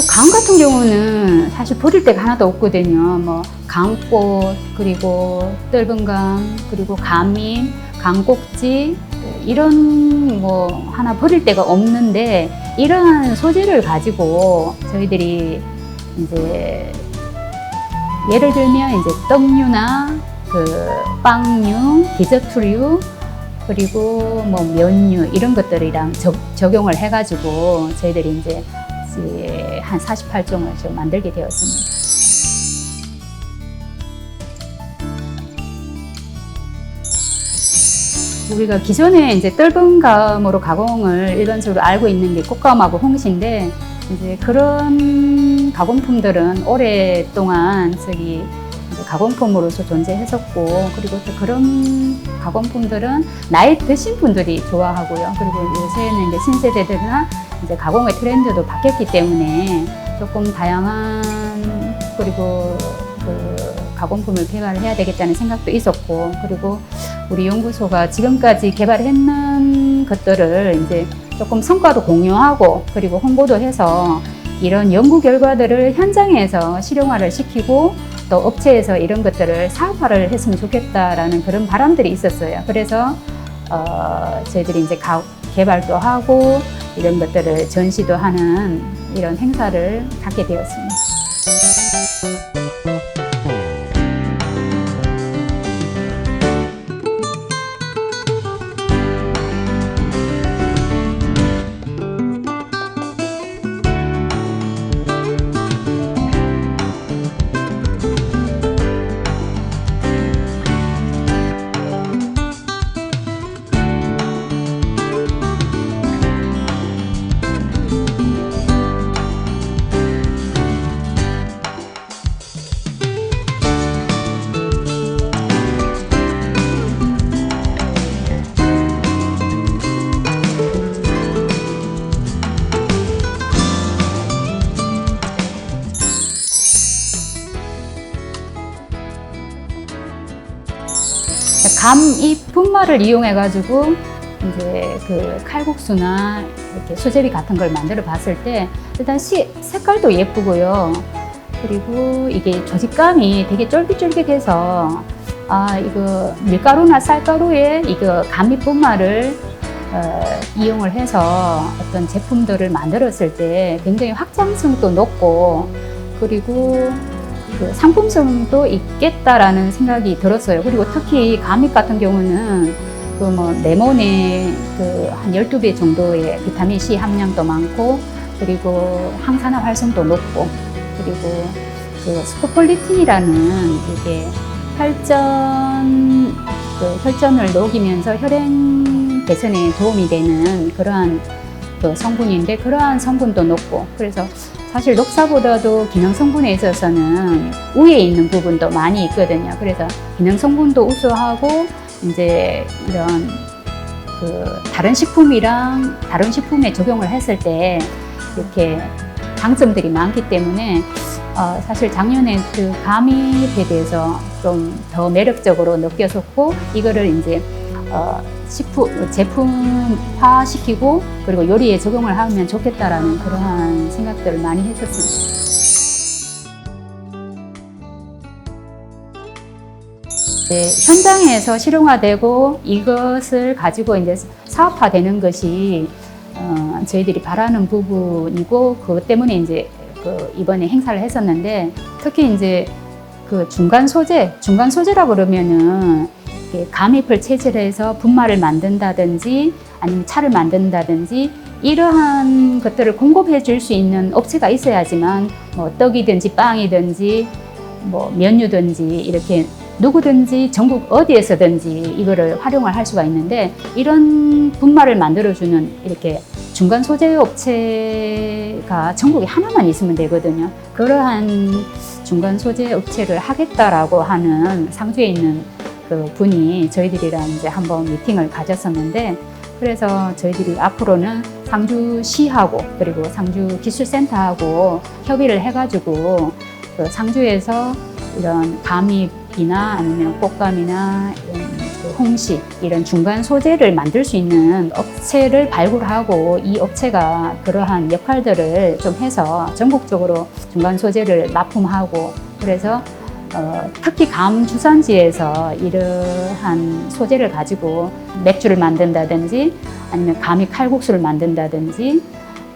그감 같은 경우는 사실 버릴 데가 하나도 없거든요. 뭐 감꽃 그리고 떫은 감 그리고 감인, 감꼭지 이런 뭐 하나 버릴 데가 없는데 이러한 소재를 가지고 저희들이 이제 예를 들면 이제 떡류나 그 빵류, 디저트류 그리고 뭐 면류 이런 것들이랑 적, 적용을 해가지고 저희들이 이제 이제 한 48종을 좀 만들게 되었습니다. 우리가 기존에 이제 떫은 감으로 가공을 일반적으로 알고 있는 게 꽃감하고 홍시인데 이제 그런 가공품들은 오랫동안 저기 가공품으로서 존재했었고 그리고 또 그런 가공품들은 나이 드신 분들이 좋아하고요. 그리고 요새는 이제 신세대들이나 이제 가공의 트렌드도 바뀌었기 때문에 조금 다양한 그리고 그 가공품을 개발해야 되겠다는 생각도 있었고 그리고 우리 연구소가 지금까지 개발했는 것들을 이제 조금 성과도 공유하고 그리고 홍보도 해서 이런 연구 결과들을 현장에서 실용화를 시키고 또 업체에서 이런 것들을 사업화를 했으면 좋겠다라는 그런 바람들이 있었어요. 그래서 어, 저희들이 이제 가, 개발도 하고 이런 것들을 전시도 하는 이런 행사를 갖게 되었습니다. 감잎 분말을 이용해 가지고 이제 그 칼국수나 이렇게 수제비 같은 걸 만들어 봤을 때 일단 시, 색깔도 예쁘고요. 그리고 이게 조직감이 되게 쫄깃쫄깃해서 아 이거 밀가루나 쌀가루에 이거 감잎 분말을 어, 이용을 해서 어떤 제품들을 만들었을 때 굉장히 확장성도 높고 그리고 그 상품성도 있겠다라는 생각이 들었어요. 그리고 특히 감잎 같은 경우는 그 뭐 레몬의 그한 12배 정도의 비타민 C 함량도 많고 그리고 항산화 활성도 높고 그리고 그 스코폴리틴이라는 이게 혈전 그 혈전을 녹이면서 혈행 개선에 도움이 되는 그러한 그 성분인데 그러한 성분도 높고 그래서 사실 녹사보다도 기능 성분에 있어서는 우위에 있는 부분도 많이 있거든요. 그래서 기능 성분도 우수하고 이제 이런 그 다른 식품이랑 다른 식품에 적용을 했을 때 이렇게 장점들이 많기 때문에 어, 사실 작년에 그 감입에 대해서 좀 더 매력적으로 느꼈었고 이거를 이제 어, 식품 제품화 시키고 그리고 요리에 적용을 하면 좋겠다라는 그러한 생각들을 많이 했었습니다. 네, 현장에서 실용화되고 이것을 가지고 이제 사업화되는 것이 어, 저희들이 바라는 부분이고 그것 때문에 이제 그 이번에 행사를 했었는데 특히 이제 그 중간 소재, 중간 소재라 그러면은 감잎을 채질해서 분말을 만든다든지 아니면 차를 만든다든지 이러한 것들을 공급해 줄 수 있는 업체가 있어야지만 뭐 떡이든지 빵이든지 뭐 면류든지 이렇게 누구든지 전국 어디에서든지 이거를 활용을 할 수가 있는데 이런 분말을 만들어주는 이렇게 중간 소재 업체가 전국에 하나만 있으면 되거든요. 그러한 중간 소재 업체를 하겠다라고 하는 상주에 있는 그 분이 저희들이랑 이제 한번 미팅을 가졌었는데 그래서 저희들이 앞으로는 상주시하고 그리고 상주 기술센터하고 협의를 해가지고 그 상주에서 이런 감잎이나 아니면 꽃감이나 이런 그 홍시 이런 중간 소재를 만들 수 있는 업체를 발굴하고 이 업체가 그러한 역할들을 좀 해서 전국적으로 중간 소재를 납품하고 그래서 어, 특히 감 주산지에서 이러한 소재를 가지고 맥주를 만든다든지 아니면 감이 칼국수를 만든다든지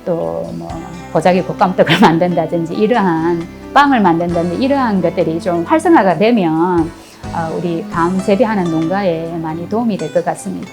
또 뭐 보자기 볶음떡을 만든다든지 이러한 빵을 만든다든지 이러한 것들이 좀 활성화가 되면 어, 우리 감 재배하는 농가에 많이 도움이 될 것 같습니다.